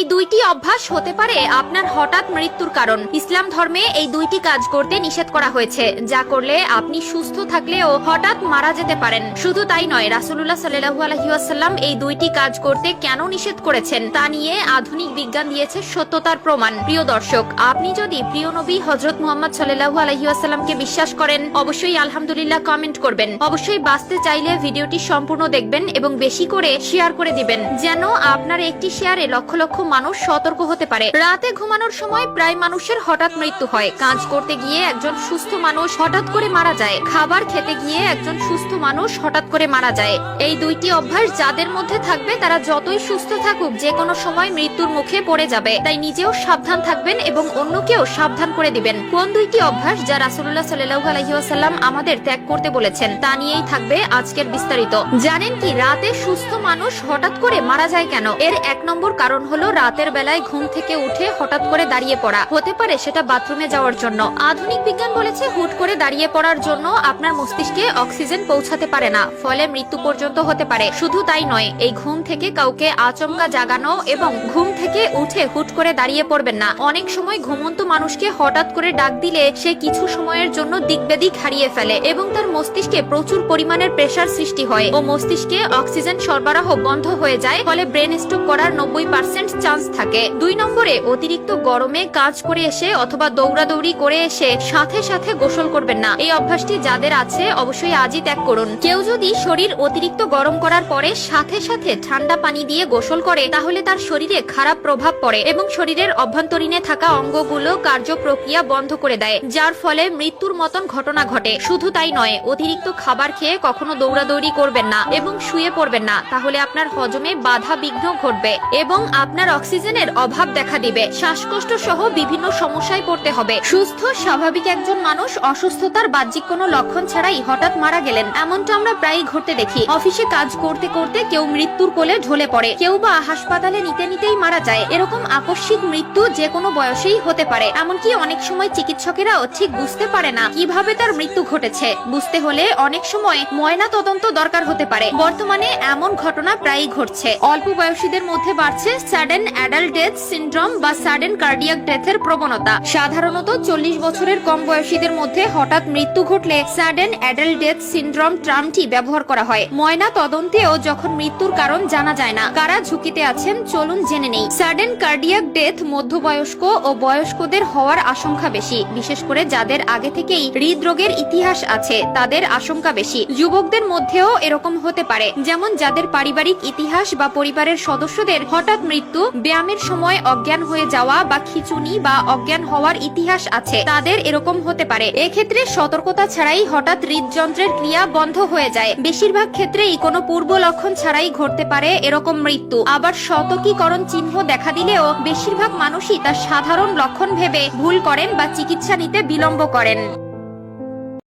এই দুইটি অভ্যাস হতে পারে আপনার হঠাৎ মৃত্যুর কারণ। ইসলাম ধর্মে এই দুইটি কাজ করতে নিষেধ করা হয়েছে, যা করলে আপনি সুস্থ থাকলেও হঠাৎ মারা যেতে পারেন। শুধু তাই নয় রাসুল্লাহ সাল্লু আলহিউসাল্লাম এই দুইটি কাজ করতে কেন নিষেধ করেছেন, তা নিয়ে আধুনিক বিজ্ঞান দিয়েছে সত্যতার প্রমাণ। প্রিয় দর্শক, আপনি যদি প্রিয় নবী হজরত মোহাম্মদ সাল্লাহু আলহিউসাল্লামকে বিশ্বাস করেন, অবশ্যই আলহামদুলিল্লাহ কমেন্ট করবেন। অবশ্যই বাঁচতে চাইলে ভিডিওটি সম্পূর্ণ দেখবেন এবং বেশি করে শেয়ার করে দিবেন, যেন আপনার একটি শেয়ারে লক্ষ লক্ষ মানুষ সতর্ক হতে পারে। রাতে ঘুমানোর সময় প্রায় মানুষের হঠাৎ মৃত্যু হয়। কাজ করতে গিয়ে একজন সুস্থ মানুষ হঠাৎ করে মারা যায়। খাবার খেতে গিয়ে একজন সুস্থ মানুষ হঠাৎ করে মারা যায়। এই দুইটি অভ্যাস যাদের মধ্যে থাকবে, তারা যতই সুস্থ থাকুক, যে কোনো সময় মৃত্যুর মুখে পড়ে যাবে। তাই নিজেও সাবধান থাকবেন এবং অন্যকেও সাবধান করে দিবেন। কোন দুইটি অভ্যাস যা রাসুল্লাহ সাল্লাহ আলহিউসাল্লাম আমাদের ত্যাগ করতে বলেছেন, তা নিয়েই থাকবে আজকের বিস্তারিত। জানেন কি, রাতে সুস্থ মানুষ হঠাৎ করে মারা যায় কেন? এর এক নম্বর কারণ হলো রাতের বেলায় ঘুম থেকে উঠে হঠাৎ করে দাঁড়িয়ে পড়া। হতে পারে সেটা বাথরুমে যাওয়ার জন্য। আধুনিক বিজ্ঞান বলেছে, হুট করে দাঁড়িয়ে পড়ার জন্য আপনার মস্তিষ্কে অক্সিজেন পৌঁছাতে পারে না, ফলে মৃত্যু পর্যন্ত হতে পারে। শুধু তাই নয়, এই ঘুম থেকে কাউকে আচমকা জাগানো এবং ঘুম থেকে উঠে হুট করে দাঁড়িয়ে পড়বেন না। অনেক সময় ঘুমন্ত মানুষকে হঠাৎ করে ডাক দিলে সে কিছু সময়ের জন্য দিকবেদিক হারিয়ে ফেলে এবং তার মস্তিষ্কে প্রচুর পরিমাণের প্রেসার সৃষ্টি হয় ও মস্তিষ্কে অক্সিজেন সরবরাহ বন্ধ হয়ে যায়, ফলে ব্রেন স্ট্রোক করার নব্বই পার্সেন্ট চান্স থাকে। দুই নম্বরে অতিরিক্ত গরমে কাজ করে এসে অথবা দৌড়াদৌড়ি করে এসে সাথে সাথে গোসল করবেন না। এই অভ্যাসটি যাদের আছে, অবশ্যই আজই ত্যাগ করুন। কেউ যদি শরীর অতিরিক্ত গরম করার পরে সাথে সাথে ঠান্ডা পানি দিয়ে গোসল করে, তাহলে তার শরীরে খারাপ প্রভাব পড়ে এবং শরীরের অভ্যন্তরীণে থাকা অঙ্গগুলো কার্য প্রক্রিয়া বন্ধ করে দেয়, যার ফলে মৃত্যুর মতন ঘটনা ঘটে। শুধু তাই নয়, অতিরিক্ত খাবার খেয়ে কখনো দৌড়াদৌড়ি করবেন না এবং শুয়ে পড়বেন না, তাহলে আপনার হজমে বাধা বিঘ্ন ঘটবে এবং আপনার অক্সিজেনের অভাব দেখা দিবে। শ্বাসকষ্ট সহ বিভিন্ন সমস্যায় পড়তে হবে। সুস্থ, স্বাভাবিক একজন মানুষ অসুস্থতার বাহ্যিক কোনো লক্ষণ ছাড়াই হঠাৎ মারা গেলেন। এমনটা আমরা প্রায়ই ঘটতে দেখি। অফিসে কাজ করতে করতে কেউ মৃত্যুর কোলে ঢলে পড়ে। কেউ বা হাসপাতালে নিতে নিতেই মারা যায়। এরকম আকস্মিক মৃত্যু যে কোনো বয়সেই হতে পারে। এমনকি অনেক সময় চিকিৎসকেরাও ঠিক বুঝতে পারে না কীভাবে তার মৃত্যু ঘটেছে। বুঝতে হলে অনেক সময় ময়না তদন্ত দরকার হতে পারে। বর্তমানে এমন ঘটনা প্রায়ই ঘটছে। অল্প বয়সীদের মধ্যে বাড়ছে সাডেন অ্যাডাল্ট ডেথ সিন্ড্রোম বা সাডেন কার্ডিয়াক ডেথের প্রবণতা। সাধারণত চল্লিশ বছরের কম বয়সীদের মধ্যে হঠাৎ মৃত্যু ঘটলে সাডেন অ্যাডাল্ট ডেথ সিন্ড্রোম ট্রামটি ব্যবহার করা হয়। ময়না তদন্তেও যখন মৃত্যুর কারণ জানা যায় না, কারা ঝুঁকিতে আছেন চলুন জেনে নেই। সাডেন কার্ডিয়াক ডেথ মধ্যবয়স্ক ও বয়স্কদের হওয়ার আশঙ্কা বেশি, বিশেষ করে যাদের আগে থেকেই হৃদরোগের ইতিহাস আছে, তাদের আশঙ্কা বেশি। যুবকদের মধ্যেও এরকম হতে পারে, যেমন যাদের পারিবারিক ইতিহাস বা পরিবারের সদস্যদের হঠাৎ মৃত্যু ব্যায়ামের সময় অজ্ঞান হয়ে যাওয়া বা খিচুনি বা অজ্ঞান হওয়ার ইতিহাস আছে। তাদের এরকম হতে পারে। এক্ষেত্রে সতর্কতা ছাড়াই হঠাৎ হৃদযন্ত্রের ক্রিয়া বন্ধ হয়ে যায়। বেশিরভাগ ক্ষেত্রেই কোনো পূর্ব লক্ষণ ছাড়াই ঘটতে পারে এরকম মৃত্যু। আবার শতকীকরণ চিহ্ন দেখা দিলেও বেশিরভাগ মানুষই তার সাধারণ লক্ষণ ভেবে ভুল করেন বা চিকিৎসা নিতে বিলম্ব করেন।